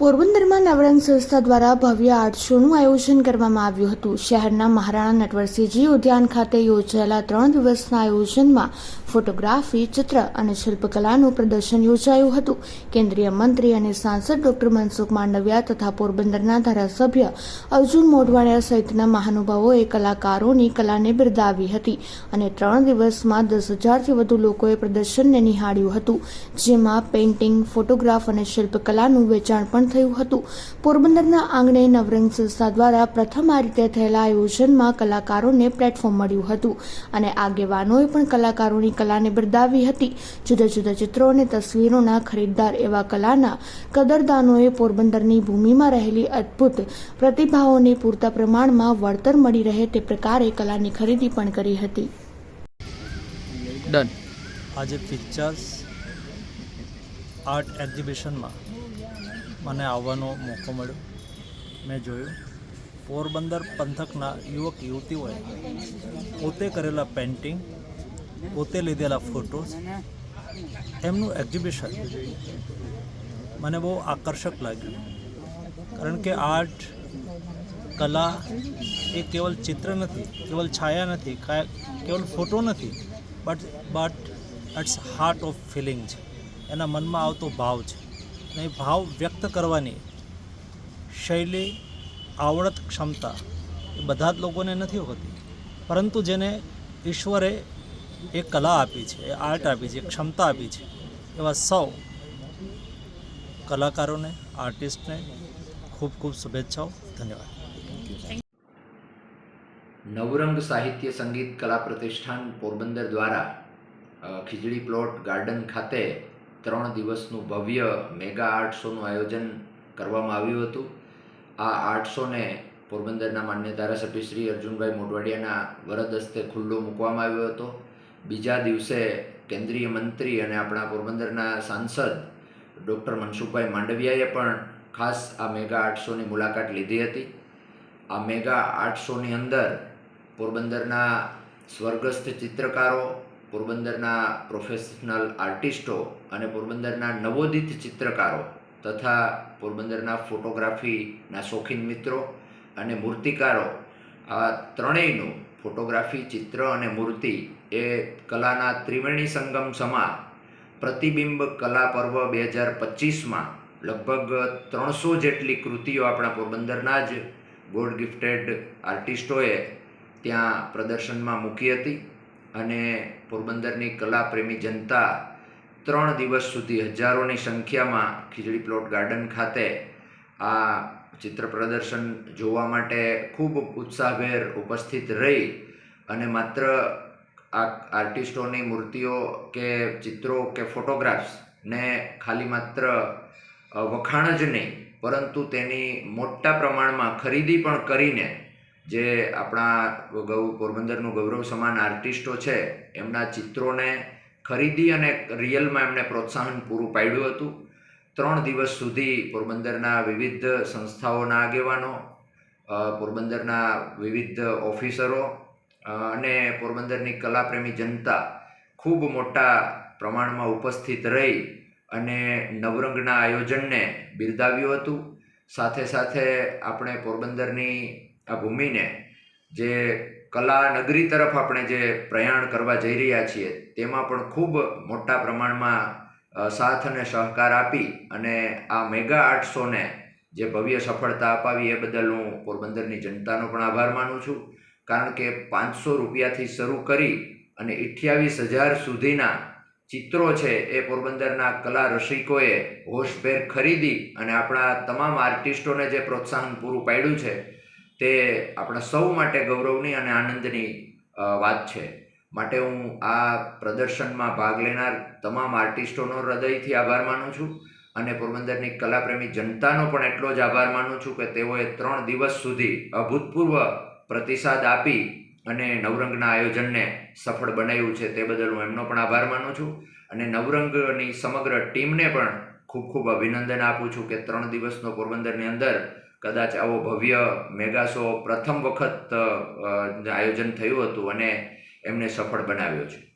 પોરબંદરમાં નવરંગ સંસ્થા દ્વારા ભવ્ય આર્ટ શોનું આયોજન કરવામાં આવ્યું હતું. શહેરના મહારાણા નટવરસિંહજી ઉદ્યાન ખાતે યોજાયેલા ત્રણ દિવસના આયોજનમાં ફોટોગ્રાફી, ચિત્ર અને શિલ્પકલાનું પ્રદર્શન યોજાયું હતું. કેન્દ્રીય મંત્રી અને સાંસદ ડોક્ટર મનસુખ માંડવિયા તથા પોરબંદરના ધારાસભ્ય અર્જુન મોઢવાડિયા સહિતના મહાનુભાવોએ કલાકારોની કલાને બિરદાવી હતી અને ત્રણ દિવસમાં દસ હજારથી વધુ લોકોએ પ્રદર્શનને નિહાળ્યું હતું. જેમાં પેઇન્ટિંગ, ફોટોગ્રાફ અને શિલ્પકલાનું વેચાણ પણ થયું હતું. પોરબંદરના આંગણે નવરંગ સંસ્થા દ્વારા પ્રથમ આ રીતે થયેલા આયોજનમાં કલાકારોને પ્લેટફોર્મ મળ્યું હતું અને આગેવાનોએ પણ કલાકારોની કલાને બિરદાવી હતી. જુદા જુદા ચિત્રો અને તસવીરોના ખરીદદાર એવા કલાના કદરદાનોએ પોરબંદરની ભૂમિમાં રહેલી અદ્ભુત પ્રતિભાઓને પૂરતા પ્રમાણમાં વળતર મળી રહે તે પ્રકારે કલાની ખરીદી પણ કરી હતી. ડન આજે પિક્ચર્સ આર્ટ એક્ઝિબિશનમાં મને આવવાનો મોકો મળ્યો. મેં જોયું, પોરબંદર પંથકના યુવક યુવતીઓએ પોતે કરેલા પેઇન્ટિંગ પોતે લીધેલા ફોટોસ એમનું એક્ઝિબિશન મને બહુ આકર્ષક લાગ્યું. કારણ કે આર્ટ કલા એ કેવલ ચિત્ર નથી, કેવલ છાયા નથી કેવલ ફોટો નથી but but it's heart of feeling છે. એના મનમાં આવતો ભાવ છે. અને ભાવ વ્યક્ત કરવાની શૈલી, આવડત ક્ષમતા એ બધા જ લોકોને નથી હોતી. પરંતુ જેને ઈશ્વરે એ કલા આપી છે, એ આર્ટ આપી છે ક્ષમતા આપી છે, એવા સૌ કલાકારોને, આર્ટિસ્ટને ખૂબ ખૂબ શુભેચ્છાઓ, ધન્યવાદ. નવરંગ સાહિત્ય સંગીત કલા પ્રતિષ્ઠાન પોરબંદર દ્વારા ખીજડી પ્લોટ ગાર્ડન ખાતે ત્રણ દિવસનું ભવ્ય મેગા આર્ટ શોનું આયોજન કરવામાં આવ્યું હતું. આ આર્ટ પોરબંદરના માન્ય ધારાસભ્ય શ્રી અર્જુનભાઈ મોઢવાડિયાના વરદ હસ્તે ખુલ્લો મૂકવામાં આવ્યો હતો. બીજા દિવસે કેન્દ્રીય મંત્રી અને આપણા પોરબંદરના સાંસદ ડૉક્ટર મનસુખભાઈ માંડવિયાએ પણ ખાસ આ મેગા આર્ટ શોની મુલાકાત લીધી હતી. આ મેગા આર્ટ શોની અંદર પોરબંદરના સ્વર્ગસ્થ ચિત્રકારો, પોરબંદરના પ્રોફેશનલ આર્ટિસ્ટો અને પોરબંદરના નવોદિત ચિત્રકારો તથા પોરબંદરના ફોટોગ્રાફીના શોખીન મિત્રો અને મૂર્તિકારો, આ ત્રણેયનું ફોટોગ્રાફી, ચિત્ર અને મૂર્તિ એ કલાના ત્રિવેણી સંગમ સમા પ્રતિબિંબ કલા પર્વ બે હજાર પચીસમાં લગભગ ત્રણસો જેટલી કૃતિઓ આપણા પોરબંદરના જ ગોલ્ડ ગિફ્ટેડ આર્ટિસ્ટોએ ત્યાં પ્રદર્શનમાં મૂકી હતી અને પોરબંદરની કલાપ્રેમી જનતા ત્રણ દિવસ સુધી હજારોની સંખ્યામાં ખીજડી પ્લોટ ગાર્ડન ખાતે આ ચિત્ર પ્રદર્શન જોવા માટે ખૂબ ઉત્સાહભેર ઉપસ્થિત રહી અને માત્ર આ આર્ટિસ્ટોની મૂર્તિઓ કે ચિત્રો કે ફોટોગ્રાફ્સ ને ખાલી માત્ર વખાણ જ નહીં, પરંતુ તેની મોટા પ્રમાણમાં ખરીદી પણ કરીને જે આપણા ગૌ પોરબંદરનું ગૌરવ સમાન આર્ટિસ્ટો છે, એમના ચિત્રોને ખરીદી અને રિયલમાં એમણે પ્રોત્સાહન પૂરું પાડ્યું હતું. ત્રણ દિવસ સુધી પોરબંદરના વિવિધ સંસ્થાઓના આગેવાનો પોરબંદરના વિવિધ ઓફિસરો અને પોરબંદરની કલાપ્રેમી જનતા ખૂબ મોટા પ્રમાણમાં ઉપસ્થિત રહી અને નવરંગના આયોજનને બિરદાવ્યું હતું. સાથે સાથે આપણે પોરબંદરની આ ભૂમિને જે કલા નગરી તરફ આપણે જે પ્રયાણ કરવા જઈ રહ્યા છીએ, તેમાં પણ ખૂબ મોટા પ્રમાણમાં સાથ અને સહકાર આપી અને આ મેગા આર્ટસોને જે ભવ્ય સફળતા અપાવી એ બદલ હું પોરબંદરની જનતાનો પણ આભાર માનું છું. કારણ કે પાંચસો રૂપિયાથી શરૂ કરી અને અઠ્યાવીસ હજાર સુધીના ચિત્રો છે એ પોરબંદરના કલા રસિકોએ હોશભેર ખરીદી અને આપણા તમામ આર્ટિસ્ટોને જે પ્રોત્સાહન પૂરું પાડ્યું છે તે આપણા સૌ માટે ગૌરવની અને આનંદની વાત છે. માટે હું આ પ્રદર્શનમાં ભાગ લેનાર તમામ આર્ટિસ્ટોનો હૃદયથી આભાર માનું છું અને પોરબંદરની કલાપ્રેમી જનતાનો પણ એટલો જ આભાર માનું છું કે તેઓએ ત્રણ દિવસ સુધી અભૂતપૂર્વ પ્રતિસાદ આપી અને નવરંગના આયોજનને સફળ બનાવ્યું છે તે બદલ હું એમનો પણ આભાર માનું છું. અને નવરંગની સમગ્ર ટીમને પણ ખૂબ ખૂબ અભિનંદન આપું છું કે ત્રણ દિવસનો પોરબંદરની અંદર કદાચ આવો ભવ્ય મેગાસો પ્રથમ વખત આયોજન થયું હતું અને એમને સફળ બનાવ્યો છે.